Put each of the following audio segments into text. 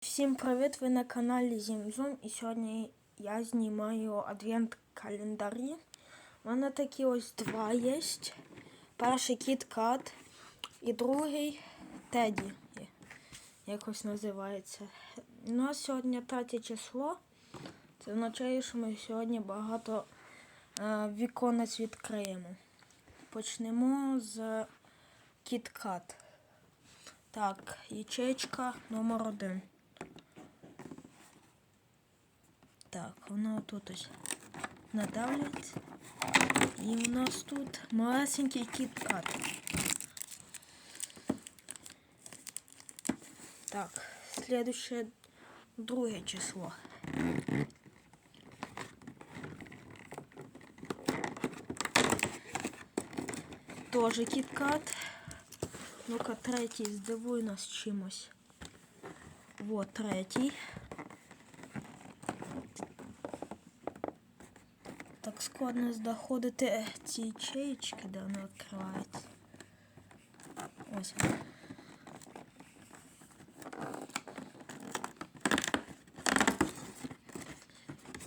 Всім привіт! Ви на каналі Зімзум і сьогодні я знімаю адвент календарі. У мене такі ось два є. Перший кіт кат і другий Теді. Якось називається. У нас сьогодні третє число. Це означає, що ми сьогодні багато е, віконець відкриємо. Почнемо з кіт-кат. Так, ячейка номер один. Так, воно тут ось надавлюється. І у нас тут малесенький кіт-кат. Так, следующее друге число. Тоже кіт-кат. Ну-ка, третій, здивуй нас чимось. Вот третій. Так складно знаходити ці ячеїчки, де воно відкривається. Ось.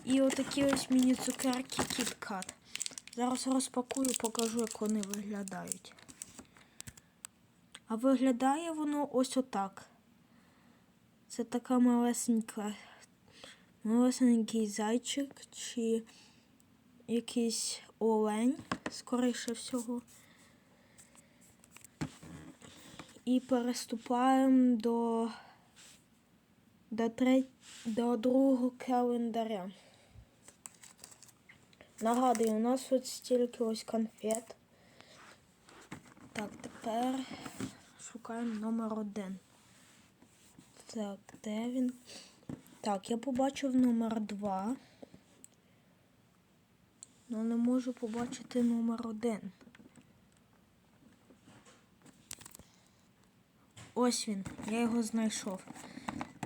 І отакі ось міні-цукерки кіт-кат. Зараз розпакую, покажу, як вони виглядають. А виглядає воно ось отак. Це така малесенька, малесенький зайчик чи якийсь олень, скоріше всього. І переступаємо до, до, треть, до другого календаря. Нагадую, у нас от стільки ось конфет. Так, тепер шукаємо номер один. Так, де він? Так, я побачив номер два. Ну не можу побачити номер один. Ось він, я його знайшов.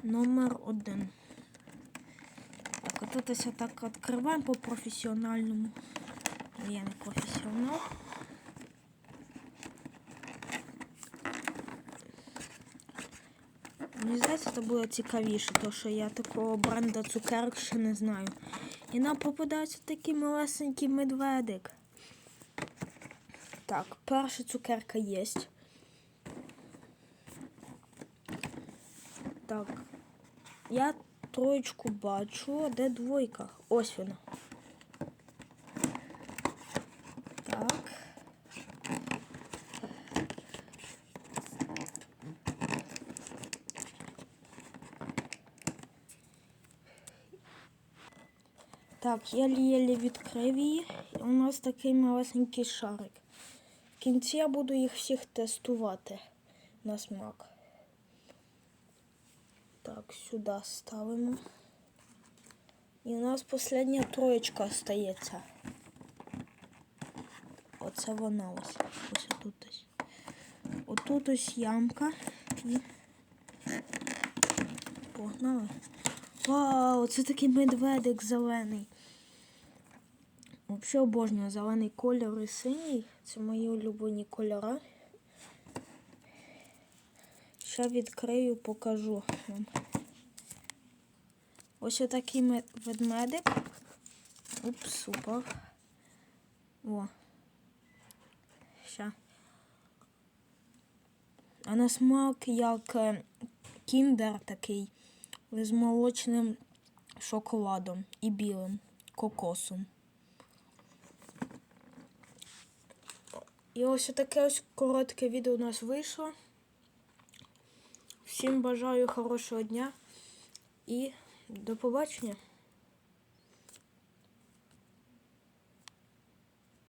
Номер один. Так, так відкриваємо по професіональному. Я не професіонал. Мені здається, це буде цікавіше, тому що я такого бренда цукерок ще не знаю. І нам попадається такий малесенький медведик. Так, перша цукерка є. Так. Я троєчку бачу, де двойка? Ось вона. Так. Так, єлі-єлі відкрив її. І у нас такий малесенький шарик. В кінці я буду їх всіх тестувати на смак. Так, сюди ставимо. І у нас остання троєчка остається. Оце вона ось. Ось тут ось. Отут ось ямка. І погнали. Вау, це такий медведик зелений. Взагалі обожнюю зелений кольор і синій. Це мої улюблені кольори. Ще відкрию, покажу вам. Ось отакий мед- ведмедик. Упс, супер. О. Ще. А на смак як е, кіндер такий з молочним шоколадом і білим кокосом. І ось таке ось коротке відео у нас вийшло. Всім бажаю хорошого дня і до побачення.